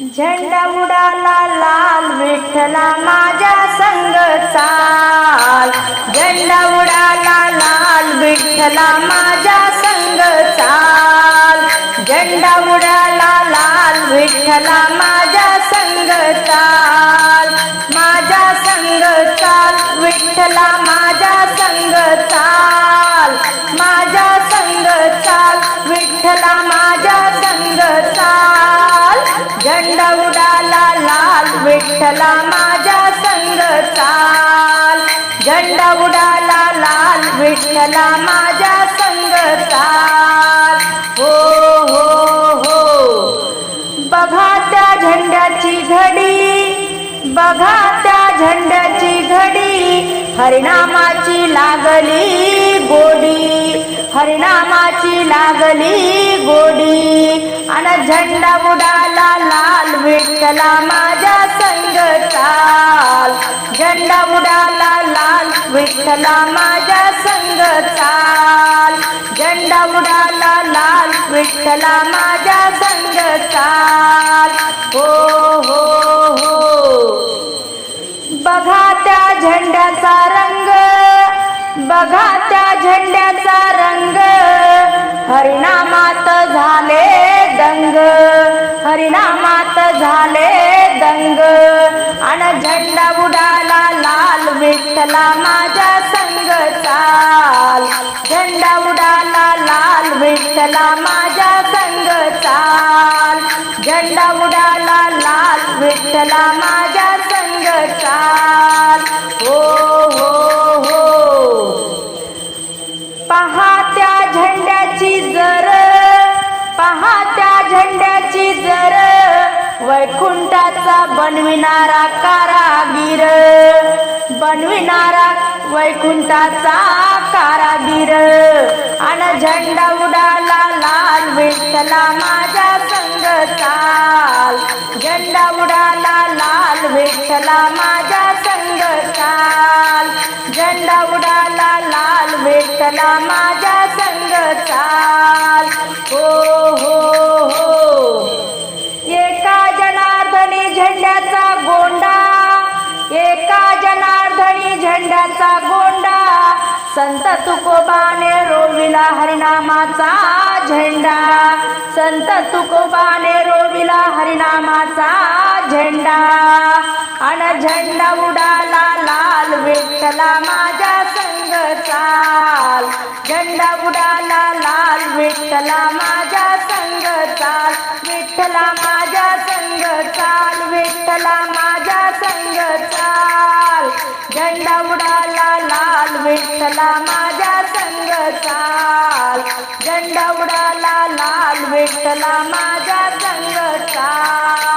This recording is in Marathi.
झेंडा उडाला लाल विठ्ठला माझ्या संग चाल. झेंडा उडाला लाल विठ्ठला माझ्या संग चाल. झेंडा उडाला लाल विठ्ठला माझ्या संग चाल. माझ्या संग चाल विठ्ठला माझ्या संग चाल. माझ्या संग चाल विठ्ठला झेंडा उडाला लाल विठ्ठला माझ्या संग चाल. झेंडा उडाला लाल विठ्ठला माझ्या संग चाल. हो हो हो. बघा त्या झेंड्याची घडी बघा त्या झेंड्याची घडी हरिनामाची लागली गोडी हरिनामाची लागली गोडी. आणि झेंडा उडाला लाल विठ्ठला माझ्या संग चाल. झेंडा उडाला लाल विठ्ठला माझ्या संग चाल. झेंडा उडाला लाल विठ्ठला माझ्या संग चाल. हो हो हो. बघा त्या झेंड्याचा रंग. बघा त्या झेंड्याचा रंग. हरिनामात झाले दंग. हरिनामात झाले दंग. आणि झेंडा उडाला लाल विठ्ठला माझ्या संग चाल. झेंडा उडाला लाल विठ्ठला माझ्या संग चाल. झेंडा उडाला लाल विठ्ठला माझ्या संग चाल. हो वैकुंठाचा बनविणारा कारागीर. बनविणारा वैकुंठाचा कारागीर. आणि झेंडा उडाला लाल विठ्ठला माझ्या संग चाल. झेंडा उडाला लाल विठ्ठला माझ्या संग चाल. झेंडा उडाला लाल विठ्ठला माझ्या संग चाल. हो हो. झेंड्याचा गोंडा. संत तुकोबाने रोविला हरिनामाचा झेंडा. संत तुकोबाने रोविला हरिनामाचा झेंडा. अन झेंडा उडाला लाल विठ्ठला माझ्या संग चाल. झेंडा उडाला लाल विठ्ठला माझ्या संग चाल. विठ्ठला माझ्या संग चाल. विठ्ठला माझ्या संग चाल. झेंडा उडाला लाल विठ्ठला माझ्या संग चाल. झेंडा उडाला लाल विठ्ठला माझ्या संग चाल.